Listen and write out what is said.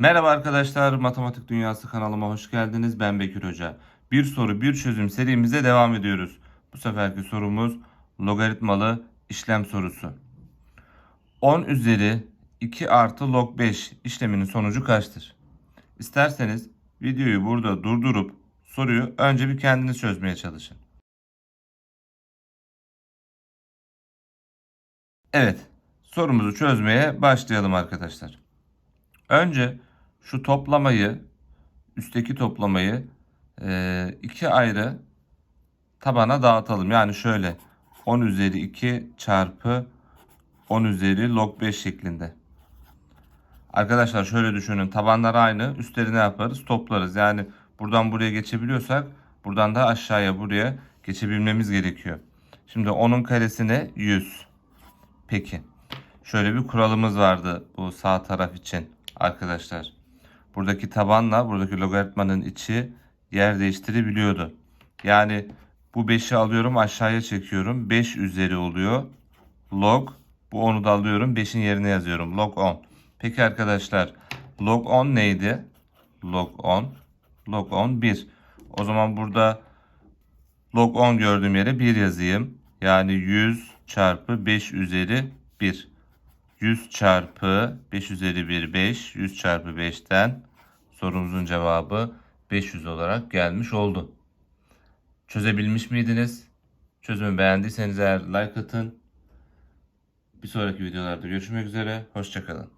Merhaba arkadaşlar, Matematik Dünyası kanalıma hoş geldiniz. Ben Bekir Hoca. Bir soru bir çözüm serimize devam ediyoruz. Bu seferki sorumuz logaritmalı işlem sorusu. 10 üzeri 2 artı log 5 işleminin sonucu kaçtır? İsterseniz videoyu burada durdurup soruyu önce bir kendiniz çözmeye çalışın. Evet, sorumuzu çözmeye başlayalım arkadaşlar. Önce şu toplamayı, üstteki toplamayı e, iki ayrı tabana dağıtalım. Yani şöyle 10 üzeri 2 çarpı 10 üzeri log 5 şeklinde. Arkadaşlar şöyle düşünün. Tabanlar aynı. Üstleri ne yaparız? Toplarız. Yani buradan buraya geçebiliyorsak buradan da aşağıya buraya geçebilmemiz gerekiyor. Şimdi 10'un karesine 100. Peki. Şöyle bir kuralımız vardı bu sağ taraf için arkadaşlar. Buradaki tabanla buradaki logaritmanın içi yer değiştirebiliyordu. Yani bu 5'i alıyorum aşağıya çekiyorum. 5 üzeri oluyor. Log. Bu 10'u da alıyorum. 5'in yerine yazıyorum. Log 10. Peki arkadaşlar log 10 neydi? Log 10. Log 10 1. O zaman burada log 10 gördüğüm yere 1 yazayım. Yani 100 çarpı 5 üzeri 1. 100 çarpı 5 üzeri 1 5. 100 çarpı 5'ten sorumuzun cevabı 500 olarak gelmiş oldu. Çözebilmiş miydiniz? Çözümü beğendiyseniz eğer like atın. Bir sonraki videolarda görüşmek üzere. Hoşçakalın.